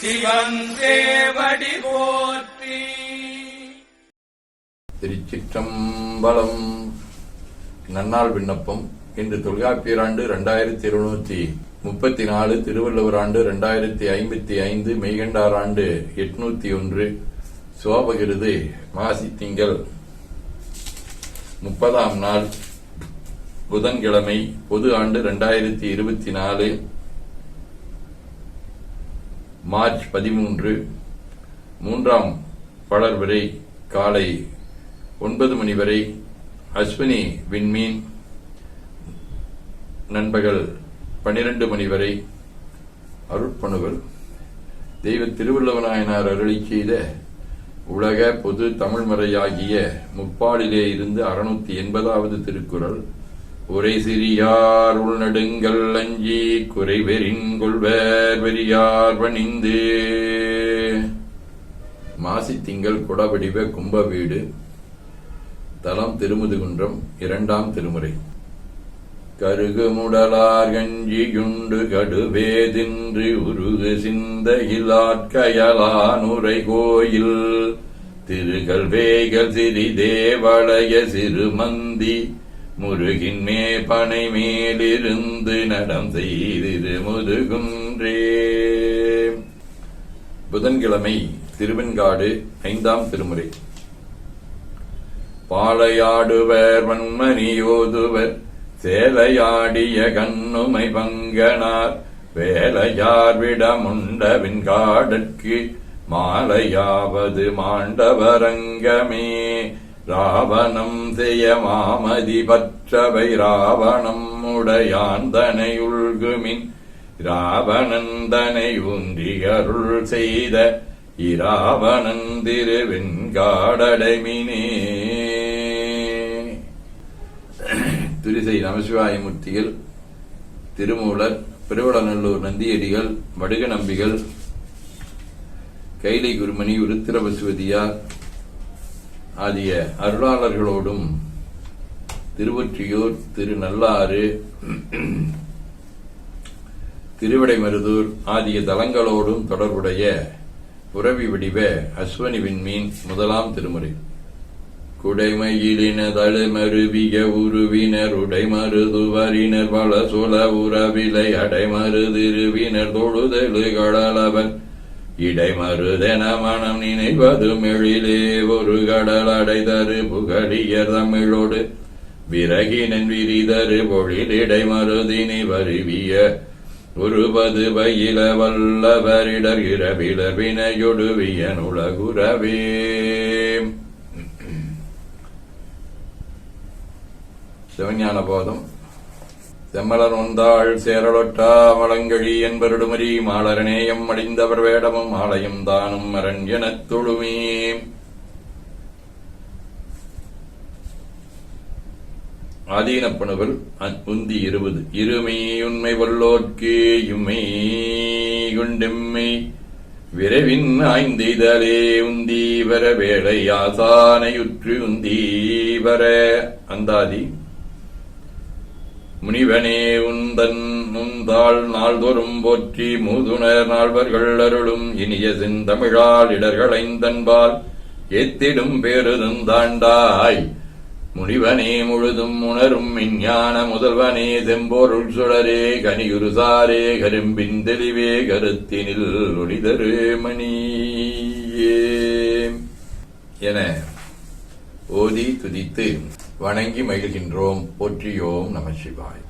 சிவன் தேவடி போற்றி. திருச்சிற்றம்பலம் நன்னாள் விண்ணப்பம். இன்று தொல்காப்பியராண்டு இரண்டாயிரத்தி இருநூத்தி முப்பத்தி நாலு திருவள்ளுவர் ஆண்டு இரண்டாயிரத்தி ஐம்பத்தி ஐந்து மெய்கண்டார் ஆண்டு எட்நூத்தி ஒன்று சோபகிருது மாசி திங்கள் முப்பதாம் நாள் புதன்கிழமை பொது ஆண்டு இரண்டாயிரத்தி இருபத்தி நாலு மார்ச் பதிமூன்று மூன்றாம் வளர்வரை காலை ஒன்பது மணி வரை அஸ்வினி விண்மீன் நண்பகல் பன்னிரண்டு மணி வரை அருட்பணுகள் தெய்வ திருவள்ளுவநாயனார் அருளி செய்த உலக பொது தமிழ்மறையாகிய முப்பாலிலே இருந்து அறுநூத்தி எண்பதாவது திருக்குறள். உரை சிறியார் உள்நடுங்கள் அஞ்சி குறைவெறின் கொள்வர் வெறியார் பணிந்து மாசி திங்கள் குடவடிவ கும்ப வீடு தலம் திருமுதுகுன்றம் இரண்டாம் திருமுறை. கருகுமுடலார் கஞ்சியுண்டு கடுவேதின்றி உருகு சிந்தையிலாட்கயலானுரை கோயில் திருகள் வேகல் சிறிதேவளைய சிறுமந்தி முருகின் மே பனை மேலிருந்து நடம் செய்திரு முருகுன்றே. புதன்கிழமை திருவெண்காடு ஐந்தாம் திருமுறை. பாளையாடுவர் வன்மணியோதுவர் சேலையாடிய கண்ணுமை பங்கனார் வேலையார் விடமுண்டவின் காடற்கு மாலையாவது மாண்டவரங்கமே. ராவணம் செய்ய மாமதி பற்றவை ராவணம் உடையாந்தனை உள்குமின் ராவணந்தனை ஊன்றி அருள் செய்த இராவணன் திருவெண்காடடைமினே. துரிசை நமசிவாயமூர்த்திகள் திருமூலர் பெருவளநல்லூர் நந்தியடிகள் வடுக நம்பிகள் கைலை குருமணி உருத்திரபசுவதியார் ஆகிய அருளாளர்களோடும் திருவொற்றியூர் திருநல்லாறு திருவிடைமருதூர் ஆகிய தலங்களோடும் தொடர்புடைய புறவி வடிவ அஸ்வனி விண்மீன் முதலாம் திருமுறை. குடைமையிலின தழுமருவிய உருவினர் உடைமருதுவரினர் பல சுல உறவிலை அடைமருதிருவினர் தொழுதெழு கடலவன் இடைமருதென மனம் நினைவதும் எழிலே ஒரு கடல் அடைதரு புகழியர் தமிழோடு. விறகினன் விரிதரு பொழில் இடைமருதினை வருவிய ஒருபது பயில வல்லவரிடர் இரவிலர் வினையொடுவியன் உலகுறவே. சிவஞான போதம் செம்மலர் ஒந்தாள் சேரலொட்டா மலங்கழி என்பருடுமரி மாலரநேயம் அடிந்தவர் வேடமும் ஆலயம் தானும் மரண் எனத் தொழுமே. ஆதீனப்பணுவல் உந்தி இருபது. இருமை உண்மை வல்லோர்க்கு இம்மை குண்டெம்மை விரைவின் ஆய்ந்தெய்தலே உந்தி வர வேலை ஆசானையுற்று உந்தி வர அந்தாதி முனிவனே உந்தன் உந்தாள் நாள்தோறும் போற்றி மூதுணர் நால்வர்கள் அருளும் இனிய செந்தமிழால் இடர்களைந்தன்பால் ஏத்திடும் பேருதந்தாண்டாய் முனிவனே முழுதும் உணரும் விஞ்ஞான முதல்வனே செம்போருள் சுடரே கனியுருசாரே கரும்பின் தெளிவே கருத்தினில் ஒளிதரு மணியே. என ஓதி துதித்து வணங்கி மகிழ்கின்றோம். போற்றியோம் நம சிவாய்.